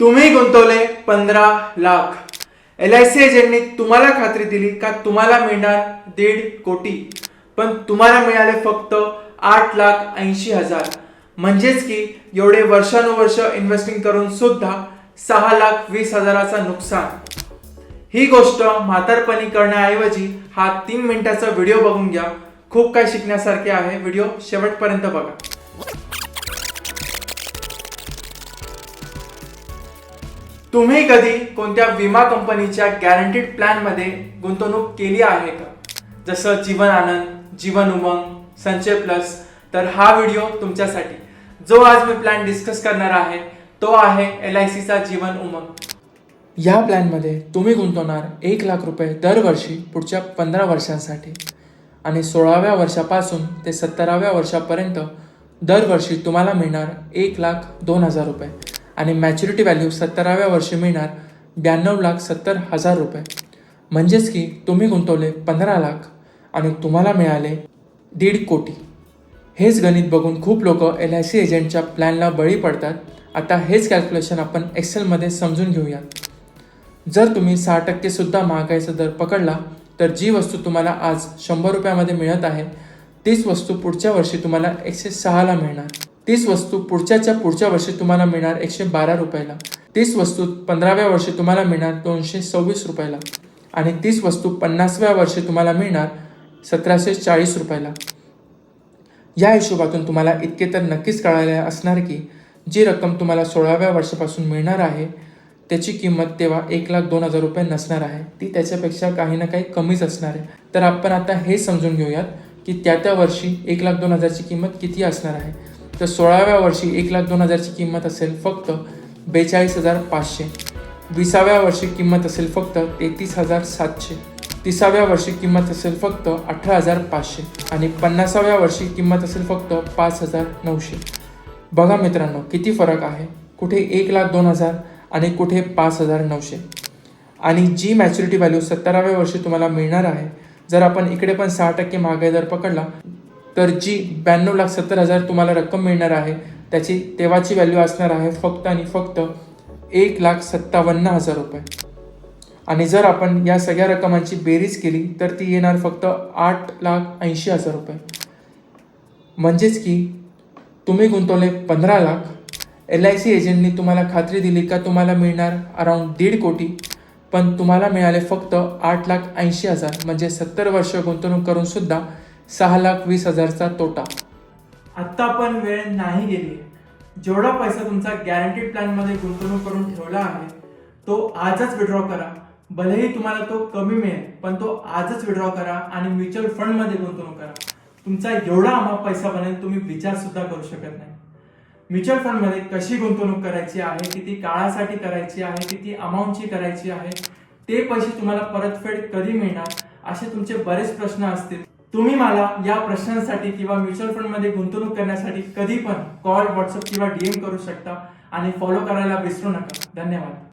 तुम्ही गुंतवले पंधरा लाख. एल आय सी एजंटनी तुम्हाला खात्री दिली का तुम्हाला मिळणार दीड कोटी. पण तुम्हाला मिळाले फक्त आठ लाख ऐंशी हजार. म्हणजेच की एवढे वर्षानुवर्ष इन्व्हेस्टिंग करून सुद्धा सहा लाख वीस हजाराचा नुकसान. ही गोष्ट म्हातारपणी करण्याऐवजी हा तीन मिनिटाचा व्हिडिओ बघून घ्या. खूप काही शिकण्यासारखे आहे. व्हिडिओ शेवटपर्यंत बघा. तुम्ही कधी कोणत्या विमा कंपनीच्या गॅरंटीड प्लॅनमध्ये गुंतवणूक केली आहे का? जसं जीवन आनंद जीवन उमंग संचय प्लस तर हा व्हिडिओ तुमच्यासाठी. जो आज मी प्लॅन डिस्कस करणार आहे तो आहे एल आय सीचा जीवन उमंग. या प्लॅनमध्ये तुम्ही गुंतवणार एक लाख रुपये दरवर्षी पुढच्या पंधरा वर्षांसाठी. आणि सोळाव्या वर्षापासून ते सत्तराव्या वर्षापर्यंत दरवर्षी तुम्हाला मिळणार एक लाख दोन हजार रुपये. आणि मॅच्युरिटी व्हॅल्यू सत्तराव्या वर्षी मिळणार ब्याण्णव लाख सत्तर हजार रुपये. म्हणजेच की तुम्ही गुंतवले पंधरा लाख आणि तुम्हाला मिळाले दीड कोटी. हेच गणित बघून खूप लोक एल आय सी एजंटच्या प्लॅनला बळी पडतात. आता हेच कॅल्क्युलेशन आपण एक्सेलमध्ये समजून घेऊयात. जर तुम्ही सहा टक्केसुद्धा महागाईचा दर पकडला तर जी वस्तू तुम्हाला आज शंभर रुपयामध्ये मिळत आहे तीच वस्तू पुढच्या वर्षी तुम्हाला एकशे सहाला मिळणार. तीच वस्तू पुढच्याच्या पुढच्या वर्षी तुम्हाला मिळणार एकशे बारा रुपयाला. तीच वस्तू पंधराव्या वर्षी तुम्हाला मिळणार दोनशे सव्वीस रुपयाला. आणि तीच वस्तू पन्नासव्या वर्षी तुम्हाला मिळणार सतराशे चाळीस रुपयाला. या हिशोबातून तुम्हाला इतके तर नक्कीच कळायला असणार की जी रक्कम तुम्हाला सोळाव्या वर्षापासून मिळणार आहे त्याची किंमत तेव्हा एक लाख दोन हजार रुपये नसणार आहे. ती त्याच्यापेक्षा काही ना काही कमीच असणार आहे. तर आपण आता हे समजून घेऊयात की त्या त्या वर्षी एक लाख दोन हजारची किंमत किती असणार आहे. तर सोळाव्या वर्षी एक लाख दोन हजारची किंमत असेल फक्त बेचाळीस हजार पाचशे. विसाव्या वर्षी किंमत असेल फक्त तेहतीस हजार सातशे. तिसाव्या वर्षी किंमत असेल फक्त अठरा हजार पाचशे. आणि पन्नासाव्या वर्षी किंमत असेल फक्त पाच हजार नऊशे. बघा मित्रांनो किती फरक आहे. कुठे एक लाख दोन हजार आणि कुठे पाच हजार नऊशे. आणि जी मॅच्युरिटी व्हॅल्यू सत्तराव्या वर्षी तुम्हाला मिळणार आहे जर आपण इकडे पण सहा टक्के महागाई दर पकडला तर जी ब्याण्णव लाख सत्तर हजार तुम्हाला रक्कम मिळणार आहे. त्याची तेव्हाची व्हॅल्यू असणार आहे फक्त आणि फक्त एक लाख सत्तावन्न हजार रुपये. आणि जर आपण या सगळ्या रकमांची बेरीज केली तर ती येणार फक्त आठ लाख ऐंशी हजार रुपये. म्हणजेच की तुम्ही गुंतवले पंधरा लाख. एल आय सी एजंटनी तुम्हाला खात्री दिली का तुम्हाला मिळणार अराउंड दीड कोटी. पण तुम्हाला मिळाले फक्त आठ लाख ऐंशी हजार म्हणजे सत्तर वर्ष गुंतवणूक करून सुद्धा सहा लाख वीस हजारचा तोटा. आत्ता पण वेळ नाही गेली. जेवढा पैसा तुमचा गॅरंटीड प्लॅनमध्ये गुंतवणूक करून ठेवला आहे तो आजच विड्रॉ करा. भलेही तुम्हाला तो कमी मिळेल पण तो आजच विड्रॉ करा आणि म्युच्युअल फंडमध्ये गुंतवणूक करा. तुमचा एवढा अमाप पैसा बनेल तुम्ही विचार सुद्धा करू शकत नाही. म्युच्युअल फंडमध्ये कशी गुंतवणूक करायची आहे किती काळासाठी करायची आहे किती अमाऊंटची करायची आहे ते पैसे तुम्हाला परतफेड कधी मिळणार असे तुमचे बरेच प्रश्न असतील. तुम्ही मला या प्रश्नांसाठी किंवा म्युच्युअल फंडमध्ये गुंतवणूक करण्यासाठी कधी पण कॉल व्हॉट्सअप किंवा डीएम करू शकता आणि फॉलो करायला विसरू नका. धन्यवाद.